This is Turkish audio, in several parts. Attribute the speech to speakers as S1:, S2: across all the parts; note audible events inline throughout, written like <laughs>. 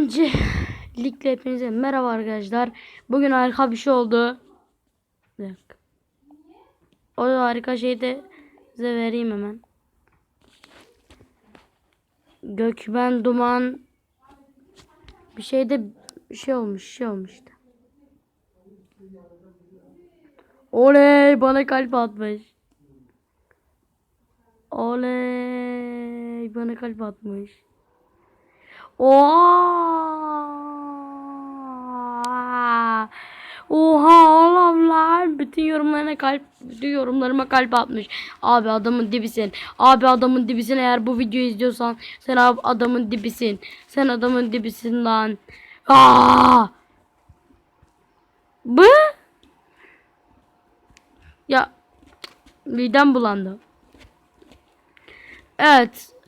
S1: Öncelikle hepinize merhaba arkadaşlar. Bugün harika bir şey oldu. Bir. O harika şeyi de size vereyim hemen. Gökben duman bir şeyde bir şey olmuş, şey olmuştu. Oley bana kalp atmış. Oley bana kalp atmış. Oha! Oha oğlum lan. Bütün yorumlarına kalp, bütün yorumlarıma kalp atmış. Abi adamın dibisin. Abi adamın dibisin eğer bu videoyu izliyorsan. Sen abi adamın dibisin. Sen adamın dibisin lan. Aa! Bu? Ya midem bulandı. Evet.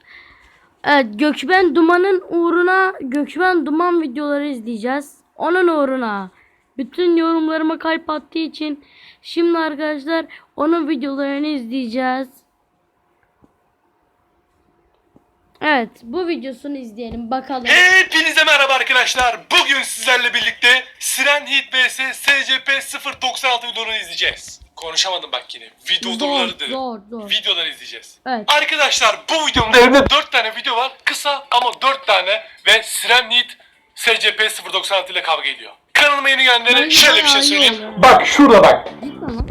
S1: Evet Gökben Duman'ın uğruna Gökben Duman videoları izleyeceğiz. Onun uğruna. Bütün yorumlarıma kalp attığı için şimdi arkadaşlar onun videolarını izleyeceğiz. Evet bu videosunu izleyelim bakalım.
S2: Hepinize merhaba arkadaşlar. Bugün sizlerle birlikte Siren Hit vs SCP 096 videolarını izleyeceğiz. Konuşamadım bak yine. Video
S1: Zor
S2: durumları dedim.
S1: zor zor.
S2: Videoları izleyeceğiz.
S1: Evet.
S2: Arkadaşlar bu videomda elimde 4 tane video var. Kısa ama 4 tane ve Siren Hit SCP 096 ile kavga ediyor. Kanalıma yeni gelenlere
S1: Bence
S2: şöyle bir şey
S1: bayağı iyi
S2: söyleyeyim.
S1: oldu.
S2: Bak şurada bak.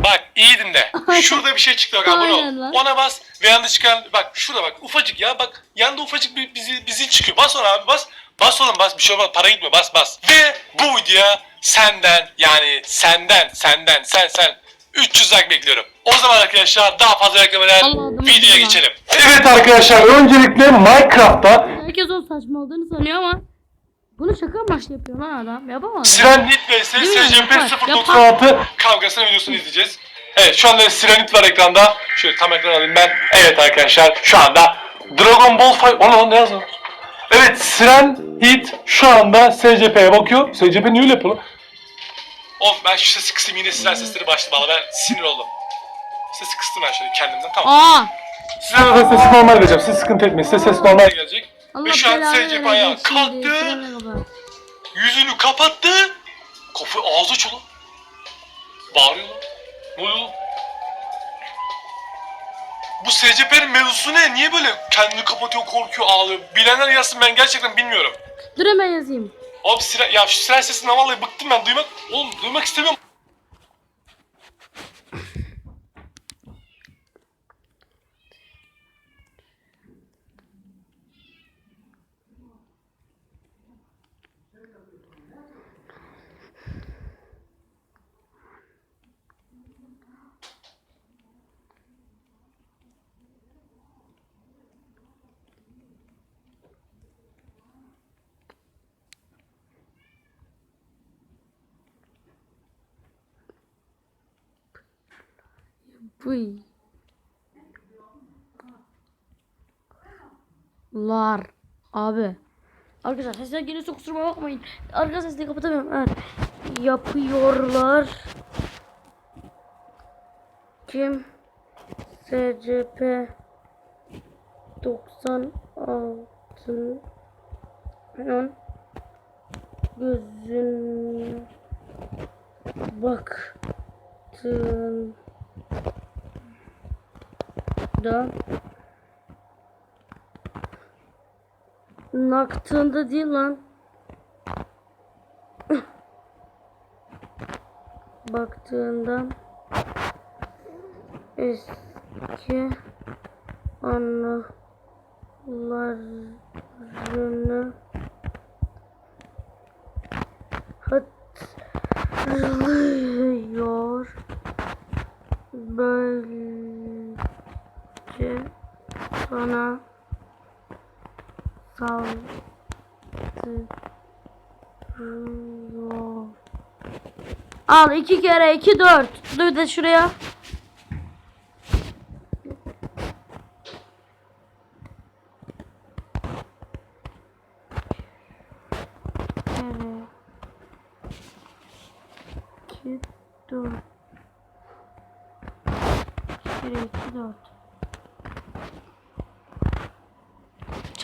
S2: Bak iyi dinle. Şurada bir şey çıktı bak abone
S1: Aynen lan.
S2: ol. Ona bas ve yanında çıkan bak şurada bak ufacık ya bak yanında ufacık bir bizi bizi çıkıyor. Bas ona abi bas. Bas oğlum bas bir şey olmaz para gitmiyor bas bas. Ve bu videoya senden yani senden senden sen sen 300 like bekliyorum. O zaman arkadaşlar daha fazla beklemeden
S1: Allah'ım
S2: videoya geçelim. Evet arkadaşlar öncelikle Minecraft'ta
S1: Herkes o saçma olduğunu sanıyor ama bunu şaka amaçlı yapıyor lan adam. Yapamaz.
S2: Sirenit vs
S1: Değil mi?
S2: SCP
S1: Yapar,
S2: 096 kavgasının videosunu izleyeceğiz. Evet şu anda Sirenit var ekranda. Şöyle tam ekran alayım ben. Evet arkadaşlar şu anda Dragon Ball Fight... Ona lan ne yazıyor? Evet Siren Hit şu anda SCP'ye bakıyor. SCP niye öyle yapıyor lan? Oğlum ben şu sesi kısayım yine siren sesleri başladı bana ben sinir oldum. Sesi kıstım ben şöyle kendimden tamam.
S1: Aa!
S2: Size de sesi normal vereceğim. Siz sıkıntı etmeyin. Size ses normal gelecek.
S1: Allah
S2: Ve şu an
S1: belanı
S2: SCP ayağa
S1: versin şimdi.
S2: kalktı. Yüzünü kapattı. Kapı ağzı açıyor lan. Bağırıyor lan. Ne oluyor lan? Bu SCP'nin mevzusu ne? Niye böyle kendini kapatıyor, korkuyor, ağlıyor? Bilenler yazsın ben gerçekten bilmiyorum.
S1: Dur hemen yazayım.
S2: Oğlum siren, ya şu siren sesinden vallahi bıktım ben duymak. Oğlum duymak istemiyorum.
S1: Buy. Lar. Abi. Arkadaşlar sesler gelirse kusuruma bakmayın. Arka sesleri kapatamıyorum. Evet. Yapıyorlar. Kim? SCP 96 Hemen gözün baktın da Naktığında değil lan. <laughs> Baktığında eski anılarını hatırlıyor. Böylece sana saldırıyor. Al iki kere iki dört. Dur da şuraya.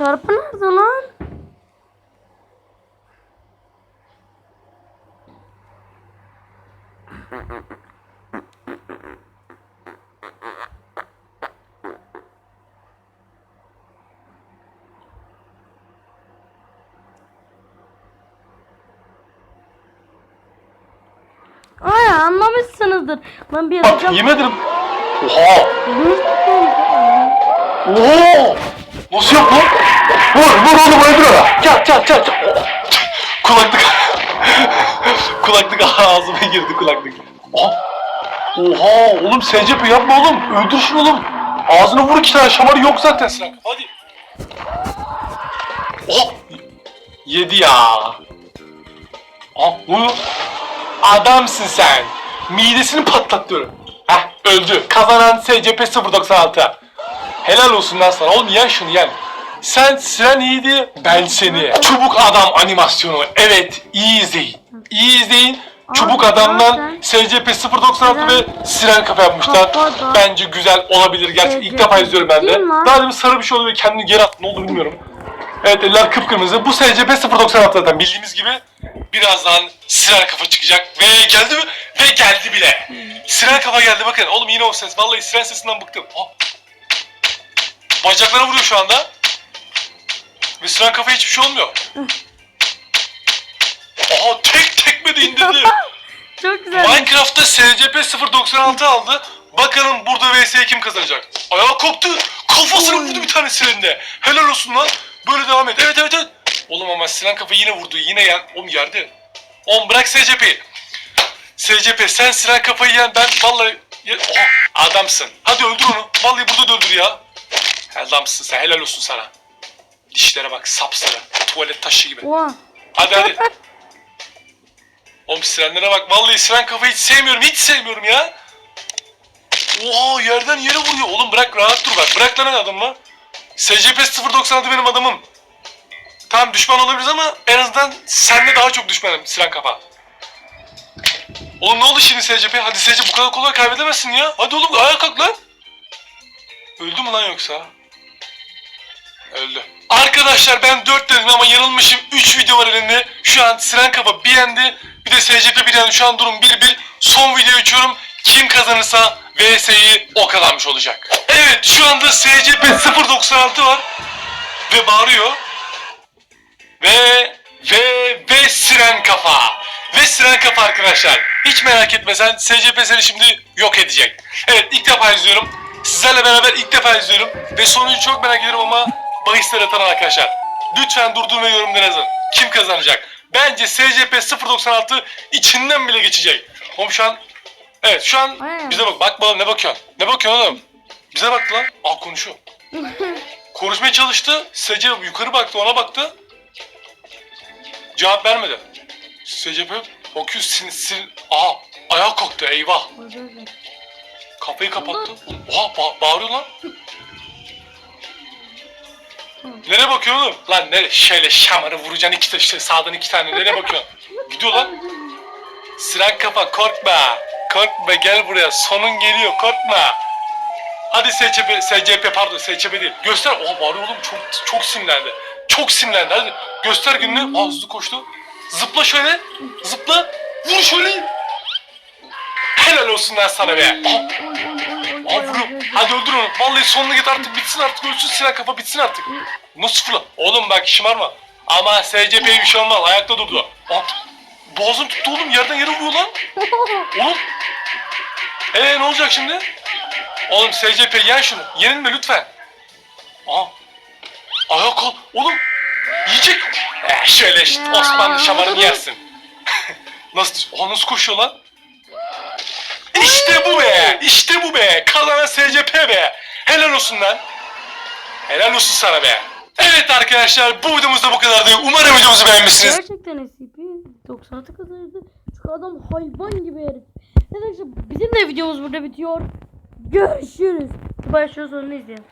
S1: Çarpı nerede lan? Ay anlamışsınızdır. Lan bir
S2: Bak, yemin. Oha. Oha. Nasıl yaptın? Vur vur oğlum öldür ona. Çat çat çat. kulaklık. kulaklık ağzıma girdi kulaklık. Oha. Oha oğlum SCP yapma oğlum. Öldür şunu oğlum. Ağzına vur iki tane şamarı yok zaten Sinan. Hadi. Oh. Yedi ya. Ah bu. Adamsın sen. Midesini patlat diyorum. Heh öldü. Kazanan SCP 096. Helal olsun lan sana. Oğlum yen şunu yen. Sen Siren iyiydi, ben seni. Çubuk Adam animasyonu. Evet, iyi izleyin. İyi izleyin. Çubuk
S1: Abi,
S2: Adam'dan SCP 096 ve Siren kafa yapmışlar.
S1: Kafa da-
S2: Bence güzel olabilir. Gerçekten ilk defa izliyorum ben de.
S1: Değil mi lan?
S2: Daha demin sarı bir şey oluyor ve kendini geri attı. Ne oldu bilmiyorum. Evet eller kıpkırmızı. Bu SCP 096 zaten bildiğimiz gibi. Birazdan Siren kafa çıkacak. Ve geldi mi? Ve geldi bile. Siren kafa geldi bakın. Oğlum yine o ses. Vallahi siren sesinden bıktım. Oh. Bacaklara vuruyor şu anda. Siren kafa hiçbir şey olmuyor. Aha tek tekme de indirdi. <laughs>
S1: Çok güzel.
S2: Minecraft'ta SCP 096 aldı. Bakalım burada vs kim kazanacak? Ayağı koptu. Kafasını vurdu bir tane silende. Helal olsun lan. Böyle devam et. Evet evet evet. Oğlum ama silen kafa yine vurdu. Yine yen. Oğlum yerde. Oğlum bırak SCP'yi. SCP sen silen kafayı yen ben vallahi Oha, adamsın. Hadi öldür onu. Vallahi burada da öldür ya. Adamsın sen. Helal olsun sana. Dişlere bak sapsarı. Tuvalet taşı gibi.
S1: Oha.
S2: Hadi hadi. Oğlum sirenlere bak. Vallahi siren kafayı hiç sevmiyorum. Hiç sevmiyorum ya. Oha yerden yere vuruyor. Oğlum bırak rahat dur bak. Bırak lan adamı. SCP 096 benim adamım. Tamam düşman olabiliriz ama en azından senle daha çok düşmanım siren kafa. Oğlum ne oldu şimdi SCP? Hadi SCP bu kadar kolay kaybedemezsin ya. Hadi oğlum ayağa kalk lan. Öldü mü lan yoksa? Öldü. Arkadaşlar ben 4 dedim ama yanılmışım. 3 video var elinde. Şu an Siren Kafa bir yendi. Bir de SCP bir yendi. Şu an durum 1-1. Son video açıyorum. Kim kazanırsa VS'yi o kazanmış olacak. Evet şu anda SCP 096 var. Ve bağırıyor. Ve ve ve Siren Kafa. Ve Siren Kafa arkadaşlar. Hiç merak etme sen SCP seni şimdi yok edecek. Evet ilk defa izliyorum. Sizlerle beraber ilk defa izliyorum. Ve sonucu çok merak ediyorum ama bahisler atan arkadaşlar. Lütfen durdurun ve yorumlara yazın. Kim kazanacak? Bence SCP 096 içinden bile geçecek. Oğlum şu an... Evet şu an
S1: Aynen.
S2: bize bak. Bak bakalım ne bakıyorsun? Ne bakıyorsun oğlum? Bize bak lan. Aa konuşuyor. <laughs> Konuşmaya çalıştı. SCP yukarı baktı ona baktı. Cevap vermedi. SCP bakıyor sin sin... Aa ayağa kalktı eyvah. Kafayı kapattı. Oha ba- bağırıyor lan. Nereye bakıyorsun oğlum? Lan ne şöyle şamarı vuracaksın iki işte sağdan iki tane nereye bakıyorsun? Gidiyor lan. Siren kafa korkma. Korkma gel buraya sonun geliyor korkma. Hadi SCP, SCP pardon SCP değil. Göster. Oha bağırıyor oğlum çok çok sinirlendi. Çok sinirlendi hadi. Göster gününü. Aa hızlı koştu. Zıpla şöyle. Zıpla. Vur şöyle. Helal olsun lan sana be. Aa, Vuruyor. Hadi öldür onu. Vallahi sonuna git artık bitsin artık ölsün silah kafa bitsin artık. Nasıl fırla? Oğlum bak şımarma. Ama SCP'ye bir şey olmaz. Ayakta durdu. Aa, boğazını tuttu oğlum. Yerden yere vuruyor lan. <laughs> Oğlum. Ee ne olacak şimdi? Oğlum SCP yen şunu. Yenilme lütfen. Aa. Ayağa kalk. Oğlum. Yiyecek. Eh, şöyle işte Osmanlı şamarını yersin. <laughs> nasıl? Aa, nasıl koşuyor lan? İşte bu be! İşte bu be! Kazanan SCP be! Helal olsun lan! Helal olsun sana be! Evet arkadaşlar bu videomuz da bu kadardı. Umarım videomuzu beğenmişsiniz.
S1: Gerçekten SCP 96 kazanırdı. Çünkü adam hayvan gibi herif. Arkadaşlar bizim de videomuz burada bitiyor. Görüşürüz. Başlıyor sonunu izleyelim.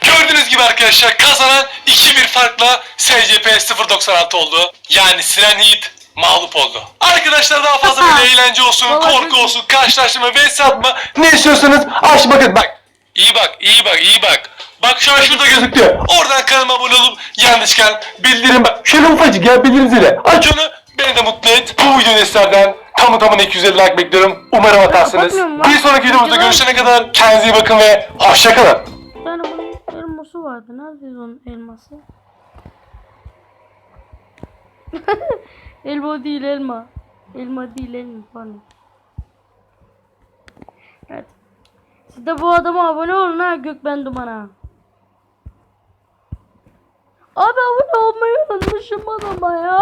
S2: Gördüğünüz gibi arkadaşlar kazanan 2-1 farkla SCP 096 oldu. Yani Siren Heat mağlup oldu. Arkadaşlar daha fazla böyle <laughs> eğlence olsun, korku olsun, karşılaştırma, vs atma. Ne istiyorsanız aç bakın bak. İyi bak, iyi bak, iyi bak. Bak şu an şurada gözüküyor. Oradan kanalıma abone olup yanlışken bildirim bak. Şöyle ufacık ya bildirim zili. Aç onu. Beni de mutlu et. Bu video sizlerden tamı tamına 250 like bekliyorum. Umarım atarsınız.
S1: Lan.
S2: Bir sonraki videomuzda görüşene kadar kendinize iyi bakın ve hoşçakalın.
S1: Bir tane bunun elması vardı. Neredeydi onun elması? <laughs> elma değil elma. Elma değil elma pardon. Evet. Siz de bu adama abone olun ha Gökben Duman'a. Abi abone olmayı unutmuşum adama ya.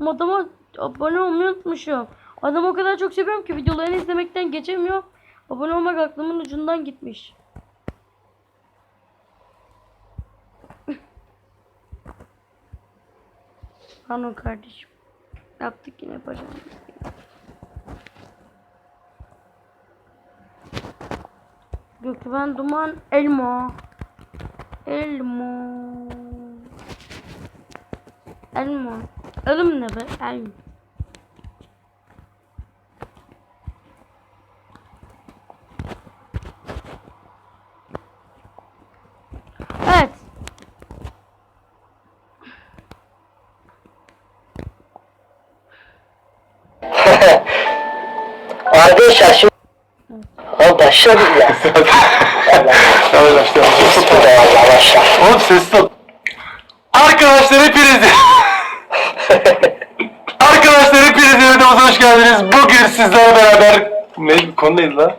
S1: Adama abone olmayı unutmuşum. Adamı o kadar çok seviyorum ki videolarını izlemekten geçemiyorum. Abone olmak aklımın ucundan gitmiş. <laughs> Pardon kardeşim. Yaptık yine yapacağım. Gökmen Duman Elmo. Elmo. Elmo. Elm ne be? Elm. Evet.
S3: Arkadaşlar şimdi Ya.
S2: Tamam başlayalım.
S3: Valla başla.
S2: Oğlum sessiz ol. Arkadaşlar hepiniz <laughs> Arkadaşlar hepiniz videomuza hoş geldiniz. Bugün sizlerle beraber ne konu neydi lan?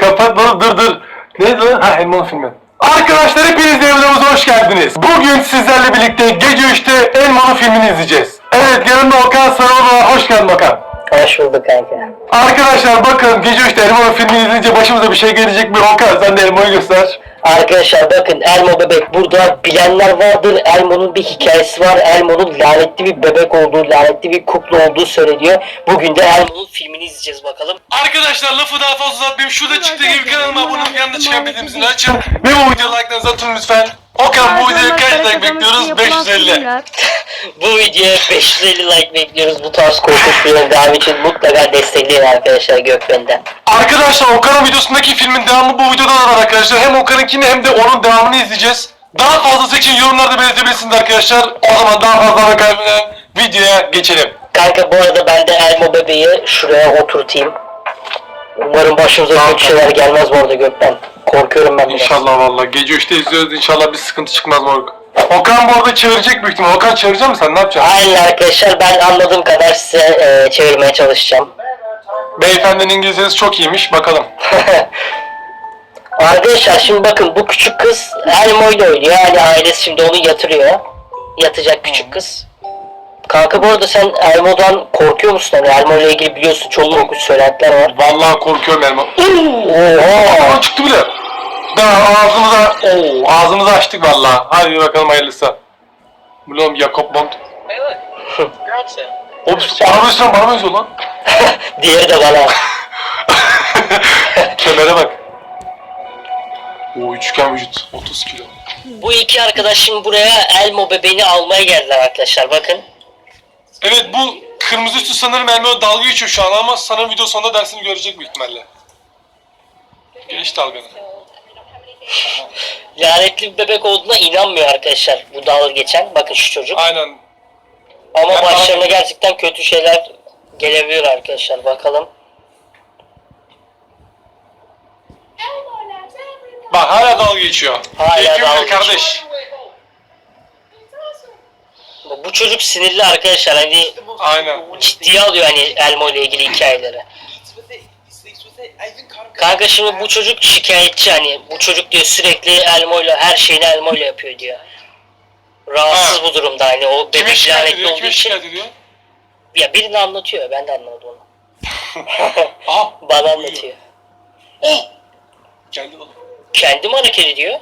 S2: Kapat dur dur dur. Neydi lan? Ha Elmalı filmi. Arkadaşlar hepiniz videomuza hoş geldiniz. Bugün sizlerle birlikte gece 3'te Elmalı filmini izleyeceğiz. Evet yanımda Okan Sarıoğlu var. Hoş geldin Okan.
S3: Hoş bulduk kanka.
S2: Arkadaşlar bakın gece 3'te Elmalı filmini izleyince başımıza bir şey gelecek mi? Okan sen de Elma'yı göster.
S3: Arkadaşlar bakın Elmo bebek burada bilenler vardır. Elmo'nun bir hikayesi var. Elmo'nun lanetli bir bebek olduğu, lanetli bir kukla olduğu söyleniyor. Bugün de Elmo'nun filmini izleyeceğiz bakalım.
S2: Arkadaşlar lafı daha fazla uzatmayayım. Şurada çıktığı gibi kanalıma abone olup yanında çıkan bildirimini açın. Ve bu videoya like'larınızı atın lütfen. Okan bu videoya kaç like bekliyoruz? 550.
S3: Bu videoya 550 like bekliyoruz. Bu tarz korkunç filmlerin devamı için mutlaka destekleyin arkadaşlar Gökben'den.
S2: Arkadaşlar Okan'ın videosundaki filmin devamı bu videoda da var arkadaşlar. Hem Okan'ınkini hem de onun devamını izleyeceğiz. Daha fazlası için yorumlarda belirtebilirsiniz arkadaşlar. O zaman daha fazla vakit kaybetmeden videoya geçelim.
S3: Kanka bu arada ben de Elmo bebeği şuraya oturtayım. Umarım başımıza kötü şeyler gelmez bu arada Gökben. Korkuyorum ben.
S2: İnşallah valla. Gece 3'te izliyoruz. İnşallah bir sıkıntı çıkmaz moruk. Okan bu arada çevirecek büyük ihtimal. Okan çevirecek misin sen? Ne yapacaksın?
S3: Aynen arkadaşlar ben anladığım kadar size e, çevirmeye çalışacağım.
S2: Beyefendinin İngilizcesi çok iyiymiş. Bakalım. <laughs>
S3: arkadaşlar şimdi bakın bu küçük kız Elmo ile oynuyor. Yani ailesi şimdi onu yatırıyor. Yatacak küçük kız. Kanka bu arada sen Elmo'dan korkuyor musun? Hani Elmo ile ilgili biliyorsun çok korkunç söylentiler var.
S2: Vallahi korkuyorum Elma.
S3: Oha!
S2: Çıktı bile. Daha ağzımıza, oo, ağzımızı açtık valla. Hadi bakalım hayırlısı. Bu oğlum Jakob Bond.
S4: Hey look, sale.
S2: Oğlum araba <laughs> üstüne bana benziyor lan. <laughs>
S3: Diğeri de bana. <laughs>
S2: Kemere bak. Oo üçgen vücut. 30 kilo.
S3: Bu iki arkadaş şimdi buraya Elmo bebeğini almaya geldiler arkadaşlar bakın.
S2: Evet bu kırmızı üstü sanırım Elma'ya dalga geçiyor şu an ama sanırım video sonunda dersini görecek büyük ihtimalle. Geç dalganı. <laughs>
S3: Lanetli bir bebek olduğuna inanmıyor arkadaşlar bu dalga geçen. Bakın şu çocuk.
S2: Aynen.
S3: Ama
S2: Ben
S3: başlarına gerçekten kötü şeyler gelebilir arkadaşlar. Bakalım.
S2: Bak hala dalga geçiyor.
S3: Hala
S2: Keyfim
S3: dalga
S2: kardeş.
S3: Bu çocuk sinirli arkadaşlar. Hani
S2: Aynen.
S3: ciddiye alıyor hani Elmo ile ilgili hikayeleri. Kanka şimdi bu çocuk şikayetçi hani. Bu çocuk diyor sürekli Elmo ile her şeyini Elmo ile yapıyor diyor. Rahatsız
S2: Ha.
S3: bu durumda hani o
S2: Kime
S3: bebek
S2: şikayet
S3: lanetli
S2: ediyor?
S3: olduğu
S2: Kime
S3: için.
S2: şikayet ediyor?
S3: Ya birini anlatıyor ben de anlamadım onu. <laughs>
S2: Aha.
S3: Bana anlatıyor.
S2: Oh. Geldi oğlum.
S3: Kendi mi hareket ediyor?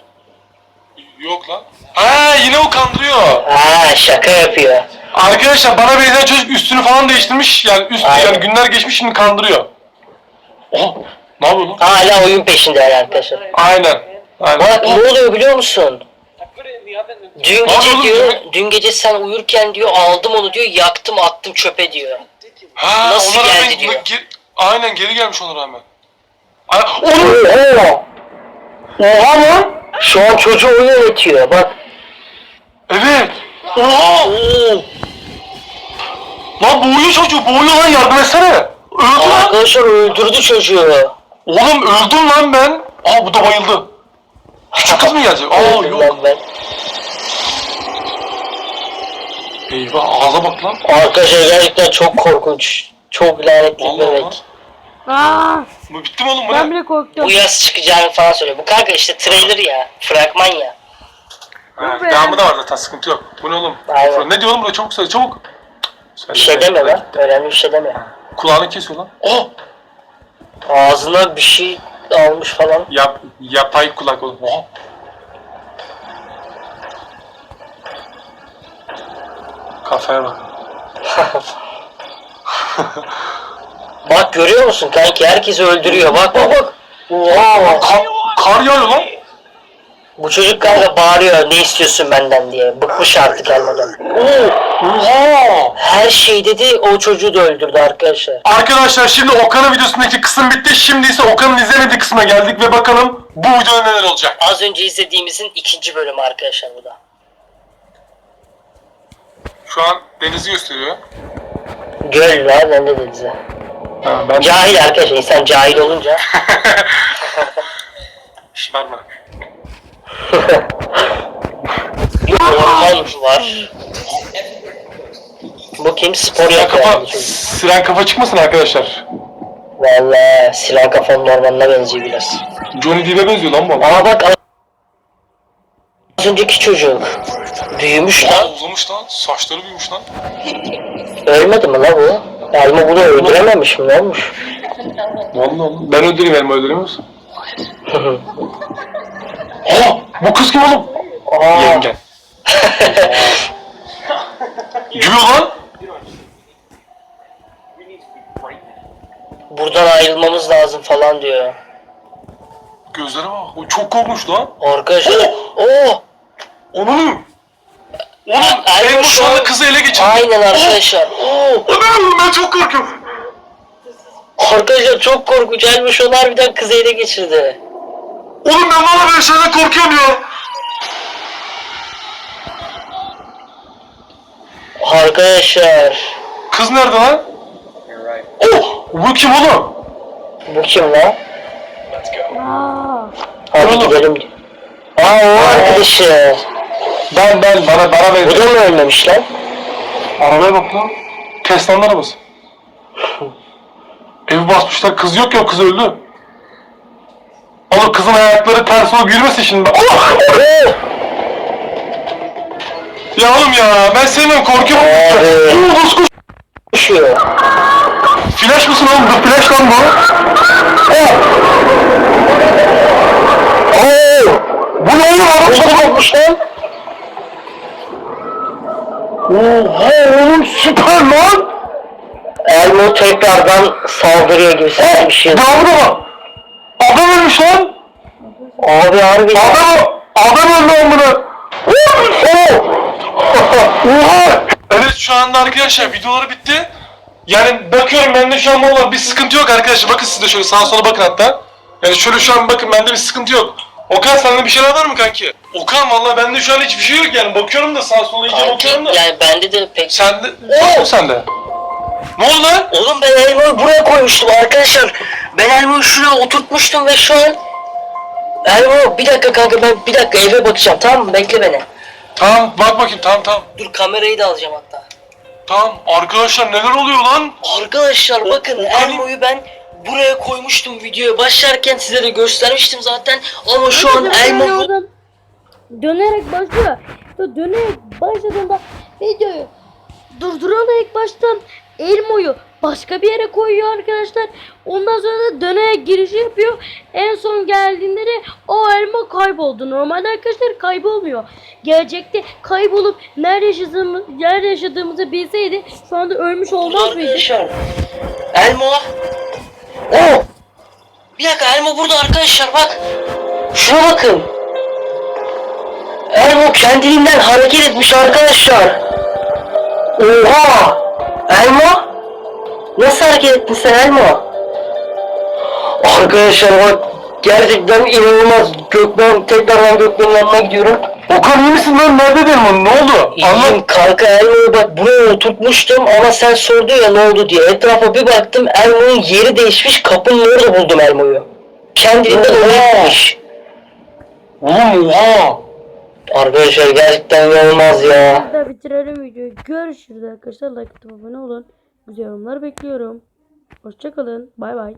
S2: Yok lan. Ha yine o kandırıyor.
S3: Ha şaka yapıyor.
S2: Arkadaşlar bana benzeyen çocuk üstünü falan değiştirmiş. Yani üstü
S3: Aynen.
S2: yani günler geçmiş şimdi kandırıyor. Oh. Ne yapıyor lan?
S3: Hala oyun peşindeler arkadaşlar.
S2: Aynen. Aynen.
S3: Bak ne oluyor biliyor musun? Dün gece diyor, dün gece sen uyurken diyor aldım onu diyor yaktım attım çöpe diyor.
S2: Ha,
S3: Nasıl
S2: ona rağmen
S3: geldi diyor.
S2: ge- aynen geri gelmiş ona rağmen. Ay, onu!
S3: Oha lan! Şu an çocuğu o yönetiyor bak.
S2: Evet. Oha.
S3: Oo,
S2: Lan boğuyor çocuğu boğuyor lan yardım etsene. Öldü lan.
S3: arkadaşlar öldürdü çocuğu.
S2: Oğlum öldüm lan ben. Aa bu da bayıldı. Küçük kız mı gelecek? Aa
S3: Öldüm
S2: yok.
S3: lan ben.
S2: Eyvah ağza bak lan.
S3: Arkadaşlar gerçekten çok korkunç. Çok lanetli bir bebek.
S1: Aa,
S2: Bu bitti mi oğlum bu
S1: ben
S2: ne?
S1: bile korktum.
S3: Bu yaz çıkacağını falan söylüyor. Bu kanka işte trailer ya. Fragman ya.
S2: Ha,
S1: be.
S2: devamı da var zaten sıkıntı yok. Bu ne oğlum?
S3: Aynen.
S2: Ne diyor oğlum burada çabuk söyle çabuk. Söyle,
S3: Bir şey deme lan. Önemli bir şey deme.
S2: Kulağını kesiyor lan. Oh!
S3: Ağzına bir şey almış falan.
S2: Yap, yapay kulak oğlum. Oha. Kafaya bak. <laughs> <laughs>
S3: Bak görüyor musun kanki? Herkesi öldürüyor. Bak bak bak. Oha.
S2: Ka- kar yağıyor lan.
S3: Bu çocuk kanka bağırıyor ne istiyorsun benden diye. Bıkmış artık gelmeden.
S2: Oha!
S3: Her şey dedi o çocuğu da öldürdü arkadaşlar.
S2: Arkadaşlar şimdi Okan'ın videosundaki kısım bitti. Şimdi ise Okan'ın izlemediği kısma geldik ve bakalım bu videoda neler olacak.
S3: Az önce izlediğimizin ikinci bölümü arkadaşlar bu da.
S2: Şu an denizi gösteriyor.
S3: Göl var ben de denize.
S2: Ha, ben
S3: Cahil arkadaşlar insan cahil olunca.
S2: Şş, verme.
S3: Orman var. Bu kim? Spor
S2: Siren
S3: yapıyor
S2: kafa,
S3: yani çocuk.
S2: siren kafa çıkmasın arkadaşlar.
S3: Valla silah kafanın ormanına benziyor biraz.
S2: Johnny Depp'e benziyor lan bu.
S3: Aa bak az önceki çocuk. Büyümüş
S2: Aa,
S3: lan.
S2: uzamış lan. Saçları büyümüş lan.
S3: Ölmedi mi la bu? Elma bunu öldürememiş mi? Ne olmuş?
S2: Vallahi oğlum. Ben öldüreyim elma öldüremiyor musun? <laughs> Aa, bu kız kim oğlum?
S3: Aa.
S2: Yengen. Gülüyor lan.
S3: Buradan ayrılmamız lazım falan diyor.
S2: Gözlere bak. O çok korkmuş lan.
S3: Arkadaşlar. Oo.
S2: Onun. Oğlum
S3: Ay,
S2: elma şu anda kızı ele geçirdi.
S3: Aynen arkadaşlar. Oo.
S2: Anam ben çok korkuyorum.
S3: Arkadaşlar çok korkunç. Elmiş onu harbiden kızı ele geçirdi.
S2: Oğlum ben valla böyle şeyden korkuyorum ya.
S3: Arkadaşlar.
S2: Kız nerede lan?
S4: You're right.
S2: Oh! Bu kim oğlum?
S3: Bu kim lan?
S4: Let's go.
S1: Aa,
S3: Hadi
S2: Oğlum.
S3: gidelim. Aa o arkadaşı.
S2: Ben ben bana bana ver.
S3: Bu da mı ölmemiş lan?
S2: Arabaya bak lan. Tesla'nın arabası. <laughs> Evi basmışlar. Kız yok ya kız öldü. Oğlum kızın ayakları ters olup yürümesin şimdi. <laughs> Oh! Ya oğlum ya ben sevmiyorum korkuyorum.
S3: Abi.
S2: Oo, koş koş.
S3: Düşüyor.
S2: Flash mısın oğlum? Bu flash lan bu. Oh!
S3: Oo.
S2: Bu ne oğlum? Araba
S3: Çok korkmuş lan.
S2: Oha oğlum süper lan.
S3: Elmo tekrardan saldırıyor gibi sanki bir şey.
S2: Var. Adam ölmüş lan.
S3: Abi harbi.
S2: Adam, adam öldü amına. Oh! Oha! Evet şu anda arkadaşlar videoları bitti. Yani bakıyorum bende şu an valla bir sıkıntı yok arkadaşlar. Bakın siz de şöyle sağa sola bakın hatta. Yani şöyle şu an bakın bende bir sıkıntı yok. Okan sende bir şeyler var mı kanki? Okan valla bende şu an hiçbir şey yok yani. Bakıyorum da sağa sola iyice bakıyorum da.
S3: Yani bende de pek...
S2: Sende... Oo! Sende. Ne oldu lan?
S3: Oğlum ben elmayı buraya koymuştum arkadaşlar. Ben elmayı şuraya oturtmuştum ve şu an... Elma bir dakika kanka ben bir dakika eve bakacağım tamam mı? Bekle beni.
S2: Tamam bak bakayım tamam tamam.
S3: Dur kamerayı da alacağım hatta.
S2: Tamam arkadaşlar neler oluyor lan?
S3: Arkadaşlar bakın elmayı ben buraya koymuştum videoya başlarken size de göstermiştim zaten ama şu an elma bu...
S1: dönerek başlıyor. Dönerek başladığında videoyu durdurarak ilk baştan elmoyu başka bir yere koyuyor arkadaşlar. Ondan sonra da dönerek girişi yapıyor. En son geldiğinde de o elma kayboldu. Normalde arkadaşlar kaybolmuyor. Gelecekte kaybolup nerede yaşadığımız, nerede yaşadığımızı bilseydi şu anda ölmüş olmaz mıydı?
S3: Elma... Oo! Bir dakika elma burada arkadaşlar bak. Şuna bakın. Elmo kendiliğinden hareket etmiş arkadaşlar. Oha! Elma? Nasıl hareket ettin sen Elma? Arkadaşlar bak gerçekten inanılmaz. Gökmen tekrardan Gökmen'in yanına gidiyorum.
S2: Okan iyi misin lan? Nerede benim? Ne oldu?
S3: İyiyim kanka Elmo'yu bak buraya oturtmuştum ama sen sordun ya ne oldu diye. Etrafa bir baktım Elmo'nun yeri değişmiş kapının orada buldum Elmo'yu. Kendiliğinden
S2: Oha!
S3: oraya gitmiş.
S2: Oğlum oha.
S3: Arkadaşlar gerçekten inanılmaz ya.
S1: Burada bitirelim videoyu. Görüşürüz arkadaşlar. Like atıp abone olun. Güzel yorumlar bekliyorum. Hoşçakalın. Bay bay.